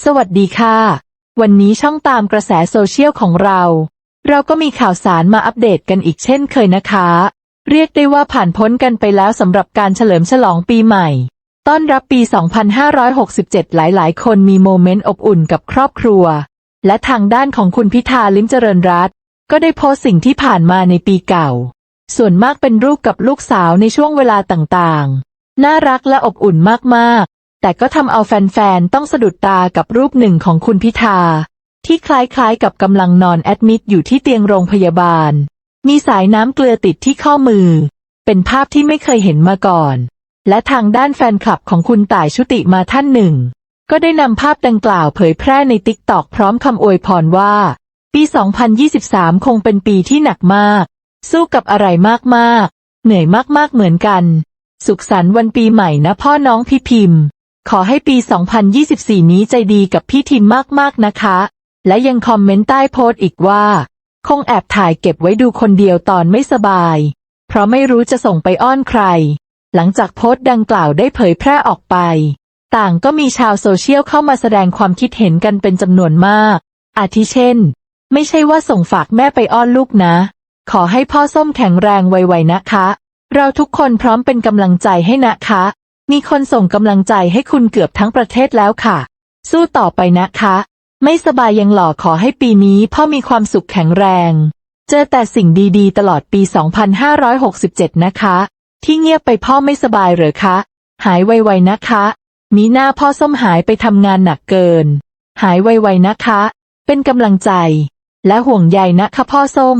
สวัสดีค่ะ วันนี้ช่องตามกระแสโซเชียลของเรา เราก็มีข่าวสารมาอัปเดตกันอีกเช่นเคยนะคะ เรียกได้ว่าผ่านพ้นกันไปแล้วสำหรับการเฉลิมฉลองปีใหม่ ต้อนรับปี 2567 หลายๆ คนมีโมเมนต์อบอุ่นกับครอบครัว และทางด้านของคุณพิธาลิ้มเจริญรัตน์ก็ได้โพสสิ่งที่ผ่านมาในปีเก่า ส่วนมากเป็นรูปกับลูกสาวในช่วงเวลาต่างๆ น่ารักและอบอุ่นมากๆ แต่ก็ทำเอาแฟนๆ ต้องสะดุดตากับรูปหนึ่งของคุณพิธา ที่คล้ายๆกับกำลังนอนแอดมิดอยู่ที่เตียงโรงพยาบาล มีสายน้ำเกลือติดที่ข้อมือ เป็นภาพที่ไม่เคยเห็นมาก่อน และทางด้านแฟนคลับของคุณต่ายชุติมาท่านหนึ่ง ก็ได้นำภาพดังกล่าวเผยแพร่ในติ๊กตอกพร้อมคำอวยพรว่า ปี 2023 คงเป็นปีที่หนักมาก สู้กับอะไรมากๆ เหนื่อยมากๆเหมือนกัน สุขสันต์วันปีใหม่นะพ่อน้องพี่พิมพ์ ขอให้ปี 2024 นี้ใจดีกับพี่ทิมมากๆนะคะ และยังคอมเมนต์ใต้โพสต์อีกว่า คงแอบถ่ายเก็บไว้ดูคนเดียวตอนไม่สบาย เพราะไม่รู้จะส่งไปอ้อนใคร หลังจากโพสต์ดังกล่าวได้เผยแพร่ออกไป ต่างก็มีชาวโซเชียลเข้ามาแสดงความคิดเห็นกันเป็นจำนวนมาก อาทิเช่น ไม่ใช่ว่าส่งฝากแม่ไปอ้อนลูกนะ ขอให้พ่อส้มแข็งแรงไวๆนะคะ เราทุกคนพร้อมเป็นกำลังใจให้นะคะ มีคนส่งกำลังใจให้คุณเกือบทั้งประเทศแล้วค่ะ สู้ต่อไปนะคะ ไม่สบายยังหล่อขอให้ปีนี้พ่อมีความสุขแข็งแรง เจอแต่สิ่งดีๆ ตลอดปี 2567 นะคะ ที่เงียบไปพ่อไม่สบายเหรอคะ หายไวๆนะคะ มีหน้าพ่อส้มหายไปทำงานหนักเกิน หายไวๆนะคะ เป็นกำลังใจ และห่วงใยนะคะพ่อส้ม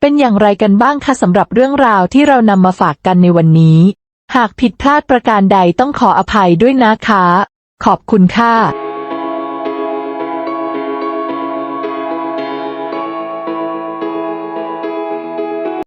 เป็นอย่างไรกันบ้างคะสำหรับเรื่องราวที่เรานำมาฝากกันในวันนี้ หากผิดพลาดประการใดต้องขออภัยด้วยนะคะ ขอบคุณค่ะ